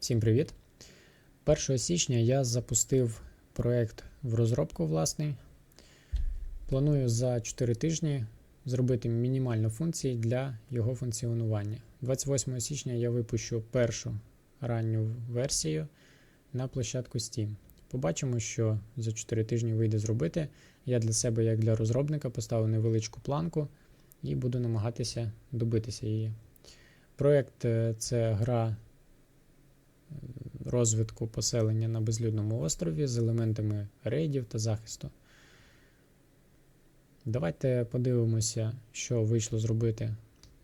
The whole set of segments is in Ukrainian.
Всім привіт! 1 січня я запустив проект в розробку власний. Планую за 4 тижні зробити мінімально функцій для його функціонування. 28 січня я випущу першу ранню версію на площадку Steam. Побачимо, що за 4 тижні вийде зробити. Я для себе, як для розробника, поставив невеличку планку і буду намагатися добитися її. Проект е, це гра розвитку поселення на безлюдному острові з елементами рейдів та захисту. Давайте подивимося, що вийшло зробити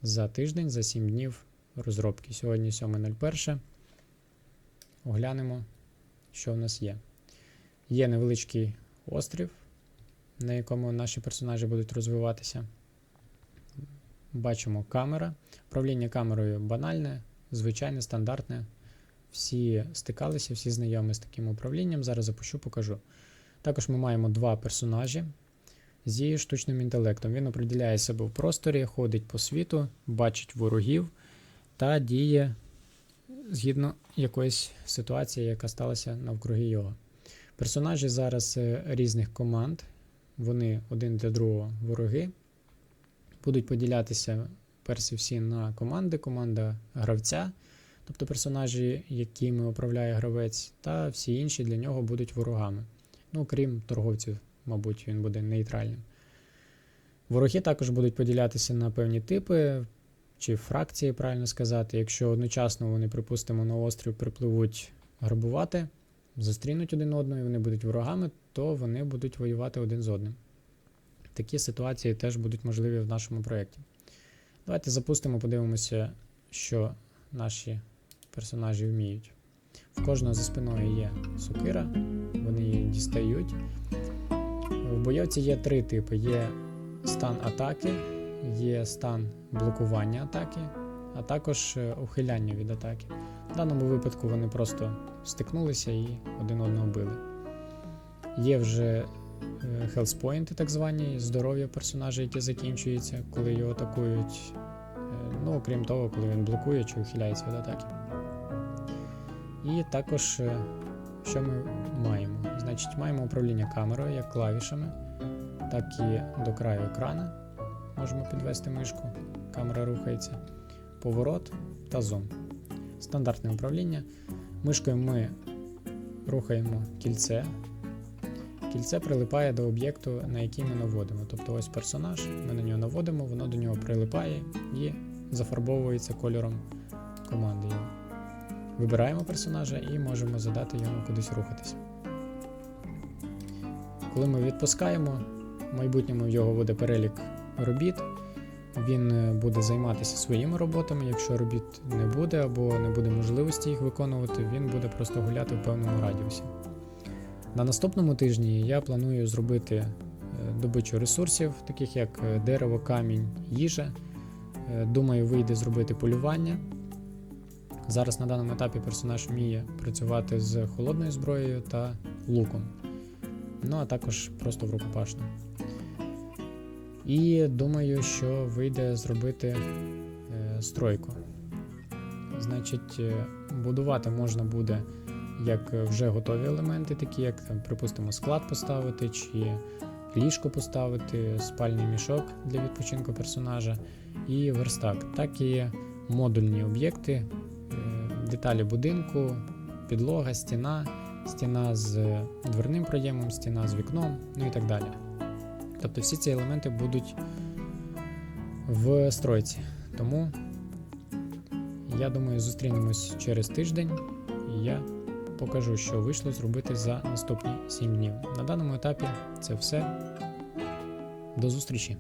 за тиждень, за 7 днів розробки. Сьогодні 7.01. Оглянемо, що в нас є. Є невеличкий острів, на якому наші персонажі будуть розвиватися. Бачимо камера. Управління камерою банальне, звичайне, стандартне. Всі стикалися, всі знайомі з таким управлінням. Зараз запущу, покажу. Також ми маємо два персонажі зі штучним інтелектом. Він оприділяє себе в просторі, ходить по світу, бачить ворогів та діє згідно якоїсь ситуації, яка сталася навкруги його. Персонажі зараз е, різних команд, вони один для другого вороги. Будуть поділятися перші всі на команди, команда гравця, тобто персонажі, якими управляє гравець, та всі інші для нього будуть ворогами. Ну, крім торговців, мабуть, він буде нейтральним. Вороги також будуть поділятися на певні типи чи фракції, правильно сказати. Якщо одночасно вони, припустимо, на острів припливуть грабувати, зустрінуть один одного і вони будуть ворогами, то вони будуть воювати один з одним. Такі ситуації теж будуть можливі в нашому проєкті. Давайте запустимо, подивимося, що наші персонажі вміють. В кожного за спиною є сокира, вони її дістають. В бойовці є три типи: є стан атаки, є стан блокування атаки, а також е, ухиляння від атаки. В даному випадку вони просто стикнулися і один одного били. Є вже хелспоінти, так звані, здоров'я персонажа, які закінчуються, коли його атакують. Е, Ну, окрім того, коли він блокує чи ухиляється від атаки. І також, е, що ми маємо? Значить, маємо управління камерою як клавішами, так і до краю екрана. Можемо підвести мишку, камера рухається, поворот та зум. Стандартне управління. Мишкою ми рухаємо кільце. Кільце прилипає до об'єкту, на який ми наводимо. Тобто ось персонаж, ми на нього наводимо, воно до нього прилипає і зафарбовується кольором команди. Вибираємо персонажа і можемо задати йому кудись рухатися. Коли ми відпускаємо, в майбутньому в його буде перелік робіт. Він е, буде займатися своїми роботами. Якщо робіт не буде або не буде можливості їх виконувати, він буде просто гуляти в певному радіусі. На наступному тижні я планую зробити е, добичу ресурсів, таких як е, дерево, камінь, їжа. Думаю, вийде зробити полювання. Зараз на даному етапі персонаж вміє працювати з холодною зброєю та луком. Ну а також просто в рукопашну. І думаю, що вийде зробити е, стройку. Значить, е, будувати можна буде як вже готові елементи, такі як, там, припустимо, склад поставити, чи ліжко поставити, спальний мішок для відпочинку персонажа і верстак, так і модульні об'єкти, деталі будинку, підлога, стіна, стіна з дверним проємом, стіна з вікном, ну і так далі. Тобто всі ці елементи будуть в стройці. Тому я думаю, зустрінемось через тиждень і я покажу, що вийшло зробити за наступні 7 днів. На даному етапі це все. До зустрічі!